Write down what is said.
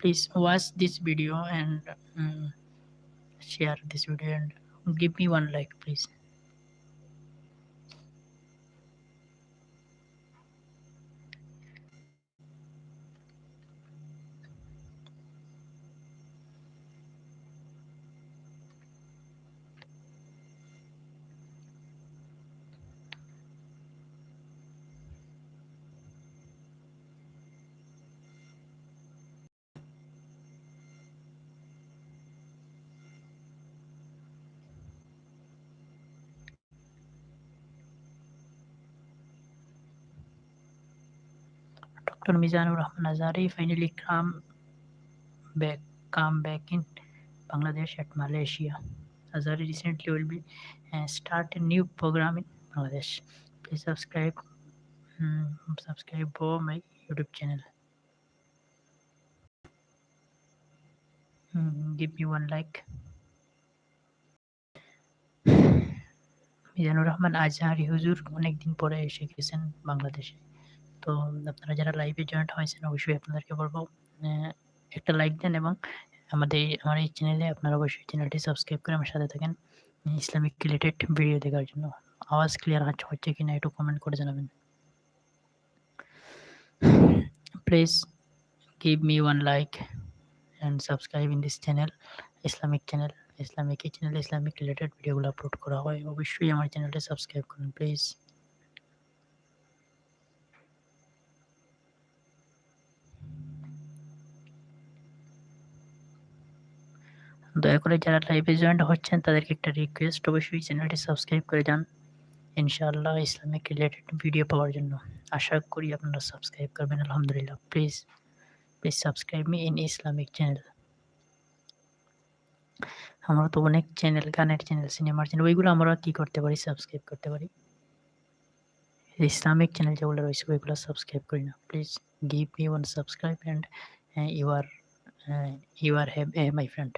please watch this video and um, share this video and give me one like please Dr. Mizanur Rahman Azari finally come back, come back in Bangladesh at Malaysia. Azari recently will be uh, start a new program in Bangladesh. Please subscribe, um, subscribe for my YouTube channel. Um, give me one like. Mizanur Rahman Azhari হুজুর অনেকদিন পরে এসে গেছেন বাংলাদেশে তো আপনারা যারা লাইভে জয়েন্ট হয়েছেন, অবশ্যই আপনাদেরকে বলব একটা লাইক দেন এবং আমাদের, আমার এই চ্যানেলে আপনারা অবশ্যই চ্যানেলটি সাবস্ক্রাইব করে আমার সাথে থাকেন, ইসলামিক রিলেটেড ভিডিও দেখার জন্য। আওয়াজ ক্লিয়ার হচ্ছে কিনা একটু কমেন্ট করে জানাবেন। Please give me one like and subscribe in this channel Islamic channel Islamic এই চ্যানেলে ইসলামিক রিলেটেড ভিডিওগুলো আপলোড করা হয়। অবশ্যই আমার চ্যানেলটি সাবস্ক্রাইব করুন প্লিজ দয়া করে যারা লাইভে জয়েন্ট হচ্ছেন, তাদেরকে একটা রিকোয়েস্ট অবশ্যই চ্যানেলটি সাবস্ক্রাইব করে যান ইনশাআল্লাহ ইসলামিক রিলেটেড ভিডিও পাওয়ার জন্য। আশা করি আপনারা সাবস্ক্রাইব করবেন, আলহামদুলিল্লাহ। Please please subscribe me in Islamic channel আমরা তো অনেক চ্যানেল গানের চ্যানেল সিনেমার চ্যানেল ওইগুলো আমরা কি করতে পারি? সাবস্ক্রাইব করতে পারি। ইসলামিক চ্যানেল যেগুলো রয়েছে, ওইগুলো সাবস্ক্রাইব করি না। Please give me one subscribe and you are you are have my friend